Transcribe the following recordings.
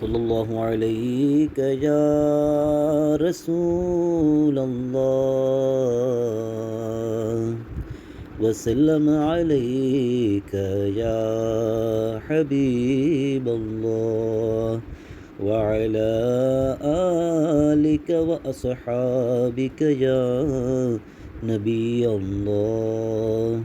صلى الله عليك يا رسول الله. وسلم عليك يا حبيب الله. وعلى آلك وأصحابك يا نبي الله.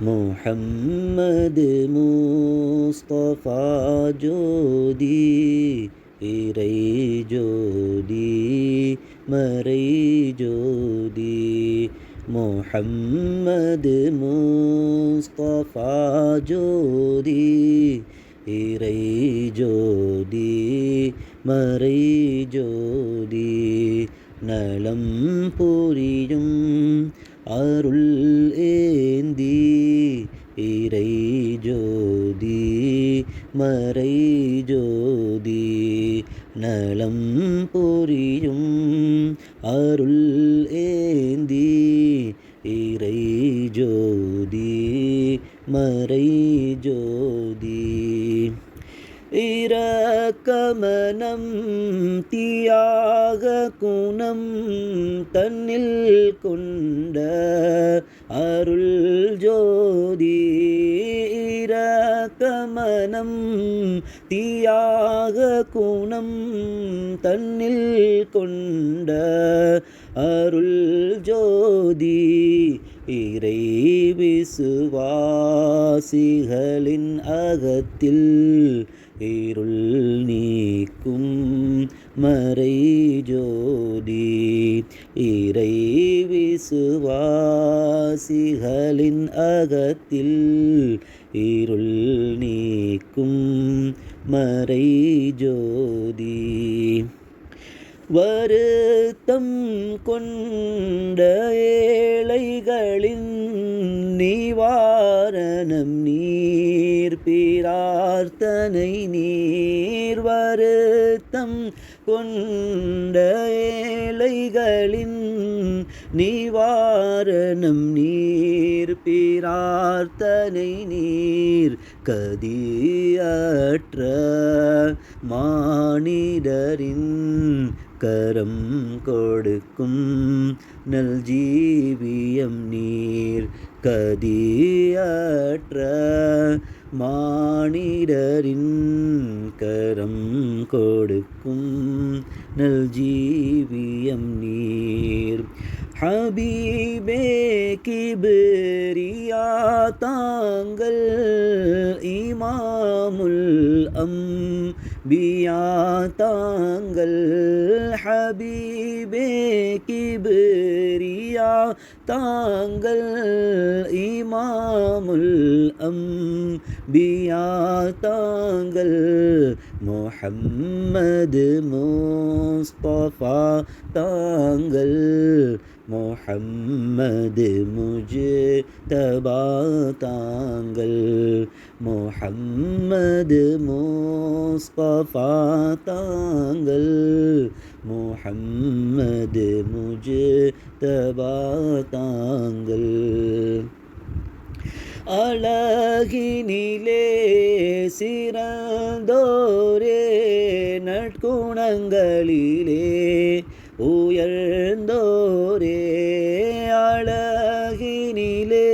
முஹம்மது முஸ்தபா ஜோதி இறை ஜோதி மறை ஜோதி. முஹம்மது முஸ்தபா ஜோதி இறை ஜோதி மறை ஜோதி. நலம் புரியும் அருள் ஏந்தி இறை ஜோதி மறை ஜோதி நலம் பொரியும். அருள் ஏந்தி இறை ஜோதி மறை ஜோதி. இரக்கமனம் தியாக குணம் தன்னில் கொண்ட அருள் ஜோதி. இரக்கமனம் தியாக குணம் தன்னில் கொண்ட அருள் ஜோதி. இறை விசுவாசிகளின் அகத்தில் இருள் நீக்கும் மறை ஜோதி. இறை விசுவாசிகளின் அகத்தில் இருள் நீக்கும் மறை ஜோதி. வருத்தம் கொண்ட ஏழைகளின் நிவாரணம் நீர் பிரார்த்தனை நீர் வருத்தம் கொண்ட ஏழைகளின் நிவாரணம் நீர் பிரார்த்தனை நீர் கதியற்ற மானிடரின் கரம் கொடுக்கும் நல் ஜீவியம் நீர் கதியற்ற மானிடரின் கரம் கொடுக்கும் நல் ஜீவியம் நீர். ஹபீபே கிபரியா தாங்கள் இமாமுல் அம் பியா தாங்கள் ஹபீபே கிபிரியா தாங்கள் இமாமுல் அம் பியா தாங்கள் முஹம்மது முஸ்தபா தாங்கள் முஹம்மது முஜ்தபா தாங்கள். முஹம்மது முஸ்தபா தாங்கள். முஹம்மது முஜ்தபா தாங்கள். அழகினிலே சிறந்தோரே நட்குணங்களிலே உயர்ந்தோரே அழகினிலே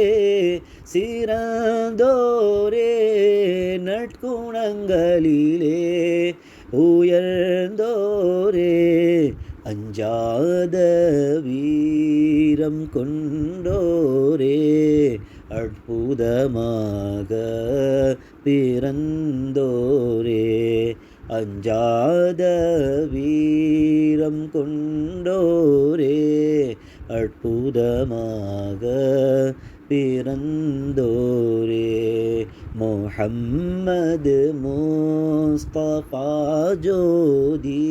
சிறந்தோரே நட்குணங்களிலே உயர்ந்தோரே அஞ்சாத வீரம் கொண்டோரே அற்புதமாக பிறந்தோரே அஞ்சாத வீரம் கொண்டோரே அற்புதமாக பிறந்தோரே. முஹம்மது முஸ்தபா ஜோதி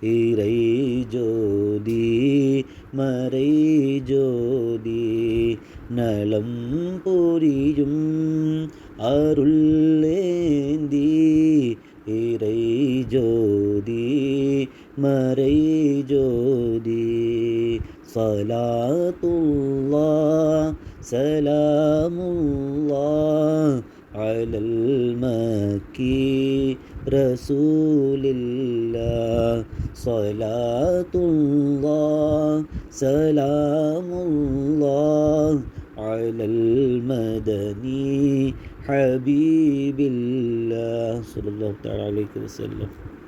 இறை ஜோதி மறை ஜோதி நலம் புரியும் அருள்ளே مرجودي صلاة الله سلام الله على المكي رسول الله صلاة الله سلام الله على المدني حبيب الله صلى الله تعالى عليه وسلم